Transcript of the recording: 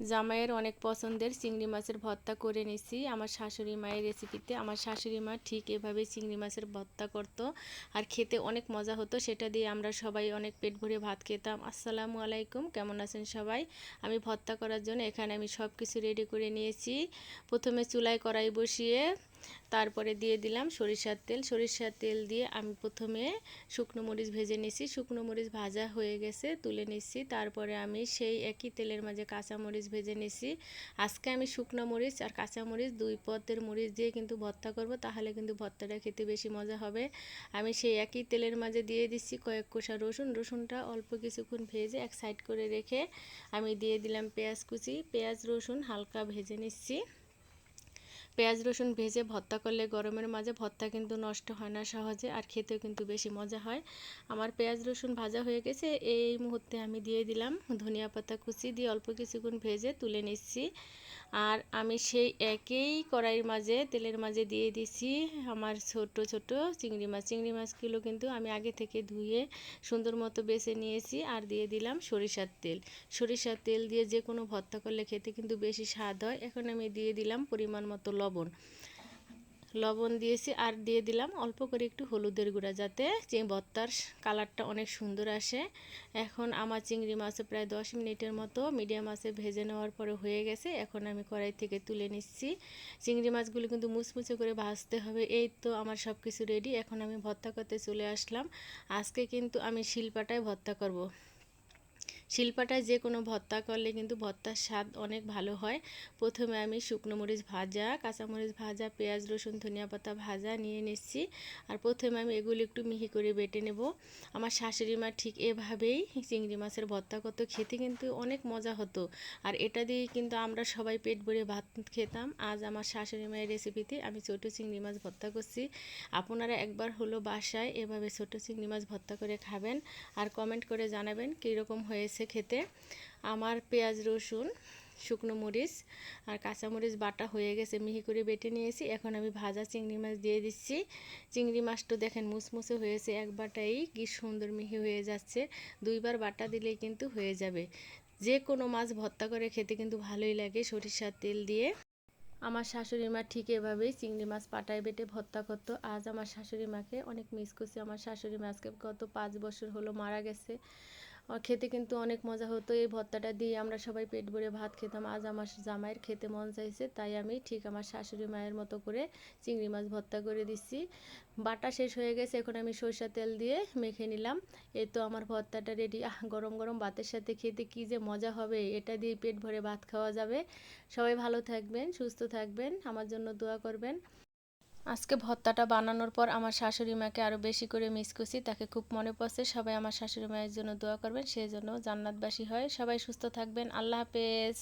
জামাইয়ের অনেক পছন্দের চিংড়ি মাছের ভর্তা করে নিছি। আমার শাশুড়ি মায়ের রেসিপিতে আমার শাশুড়ি মা ঠিক এভাবে চিংড়ি মাছের ভর্তা করত আর খেতে অনেক মজা হতো। সেটা দিয়ে আমরা সবাই অনেক পেট ভরে ভাত খেতাম। আসসালামু আলাইকুম, কেমন আছেন সবাই? আমি ভর্তা করার জন্য এখানে আমি সব কিছু রেডি করে নিয়েছি। প্রথমে চুলায় কড়াই বসিয়ে তারপরে দিয়ে দিলাম সরিষার তেল। সরিষার তেল দিয়ে আমি প্রথমে শুকনো মরিচ ভেজে নিছি। শুকনো মরিচ ভাজা হয়ে গেছে, তুলে নিচ্ছি তারপরে আমি সেই একই তেলের মাঝে কাঁচা মরিচ ভেজে নিছি। আজকে আমি শুকনো মরিচ আর কাঁচা মরিচ দুই পদের মরিচ দিয়ে কিন্তু ভর্তা করব, তাহলে কিন্তু ভর্তাটা খেতে বেশি মজা হবে। আমি সেই একই তেলের মাঝে দিয়ে দিচ্ছি কয়েক কোষা রসুন। রসুনটা অল্প কিছুক্ষণ ভেজে এক সাইড করে রেখে আমি দিয়ে দিলাম পেঁয়াজ কুচি। পেঁয়াজ, রসুন হালকা ভেজে নিচ্ছি। পেঁয়াজ রসুন ভেজে ভর্তা করলে গরমের মাঝে ভর্তা কিন্তু নষ্ট হয় না সহজে আর খেতেও কিন্তু বেশি মজা হয়। আমার পেঁয়াজ রসুন ভাজা হয়ে গেছে, এই মুহূর্তে আমি দিয়ে দিলাম ধনিয়া পাতা কুচি দিয়ে অল্প কিছুক্ষণ ভেজে তুলে নিচ্ছি। আর আমি সেই একই কড়াইয়ের মাঝে, তেলের মাঝে দিয়ে দিছি আমার ছোট ছোট চিংড়ি মাছ। চিংড়ি মাছগুলো কিন্তু আমি আগে থেকে ধুয়ে সুন্দর মতো বেছে নিয়েছি আর দিয়ে দিলাম সরিষার তেল। সরিষার তেল দিয়ে যে কোনো ভর্তা করলে খেতে কিন্তু বেশি স্বাদ হয়। এখন আমি দিয়ে দিলাম পরিমাণ মতো লবণ। লবণ দিয়েছি আর দিয়ে দিলাম অল্প করে একটু হলুদের গুঁড়া যাতে ভর্তার কালারটা অনেক সুন্দর আসে। এখন আমার চিংড়ি মাছ প্রায় দশ মিনিটের মতো মিডিয়াম মাছে ভেজে নেওয়ার পরে হয়ে গেছে। এখন আমি কড়াই থেকে তুলে নিচ্ছি। চিংড়ি মাছগুলো কিন্তু মুচমুচে করে ভাজতে হবে, এই তো আমার সব কিছু রেডি এখন আমি ভর্তা করতে চলে আসলাম। আজকে কিন্তু আমি শিলপাটায় ভর্তা করব। শিলপাটায় যে কোনো ভর্তা করলে কিন্তু ভর্তার স্বাদ অনেক ভালো হয়। প্রথমে আমি শুকনো মরিচ ভাজা কাঁচামরিচ ভাজা, পেঁয়াজ, রসুন, ধনিয়া পাতা ভাজা নিয়ে নিচ্ছি। আর প্রথমে আমি এগুলো একটু মিহি করে বেটে নেব। আমার শাশুড়ি মা ঠিক এভাবেই চিংড়ি মাছের ভর্তা করতো, খেতে কিন্তু অনেক মজা হতো। আর এটা দিয়ে কিন্তু আমরা সবাই পেট ভরে ভাত খেতাম। আজ আমার শাশুড়ি মায়ের রেসিপিতে আমি ছোটো চিংড়ি মাছ ভর্তা করছি। আপনারা একবার হলো বাসায় এভাবে ছোটো চিংড়ি মাছ ভর্তা করে খাবেন। আর কমেন্ট করে জানাবেন কীরকম হয়েছে। হয়েছে খেতে। আমার পেঁয়াজ, রসুন, শুকনো মরিচ আর কাঁচামরিচ বাটা হয়ে গেছে, মিহি করে বেটে নিয়েছি। এখন আমি ভাজা চিংড়ি মাছ দিয়ে দিচ্ছি। চিংড়ি মাছটা দেখেন মুসমুসে হয়েছে, এক বাটাই কি সুন্দর মিহি হয়ে যাচ্ছে। দুইবার বাটা দিলেই কিন্তু হয়ে যাবে। যে কোনো মাছ ভর্তা করে খেতে কিন্তু ভালোই লাগে সরিষার তেল দিয়ে। আমার শাশুড়ি মা ঠিক এভাবেই চিংড়ি মাছ পাটায় বেটে ভর্তা করতো। আজ আমার শাশুড়ি মাকে অনেক মিস করছি। আমার শাশুড়ি মাছকে গত পাঁচ বছর হলো মারা গেছে। খেতে কিন্তু অনেক মজা হতো। এই ভর্তাটা দিয়ে আমরা সবাই পেট ভরে ভাত খেতাম। আজ আমার জামাইয়ের খেতে মন চাইছে, তাই আমি ঠিক আমার শাশুড়ি মায়ের মতো করে চিংড়ি মাছ ভর্তা করে দিচ্ছি। বাটা শেষ হয়ে গেছে, এখন আমি সরষা তেল দিয়ে মেখে নিলাম। এই তো আমার ভর্তাটা রেডি গরম গরম ভাতের সাথে খেতে কি যে মজা হবে, এটা দিয়ে পেট ভরে ভাত খাওয়া যাবে। সবাই ভালো থাকবেন, সুস্থ থাকবেন। আমার জন্য দোয়া করবেন। আজকে ভর্তাটা বানানোর পর আমার শাশুড়ি মাকে আরও বেশি করে মিস করছি। তাকে খুব মনে পড়ছে। সবাই আমার শাশুড়ি মায়ের জন্য দোয়া করবেন। সেই জন্য জান্নাতবাসী হয়। সবাই সুস্থ থাকবেন। আল্লাহ হাফেজ।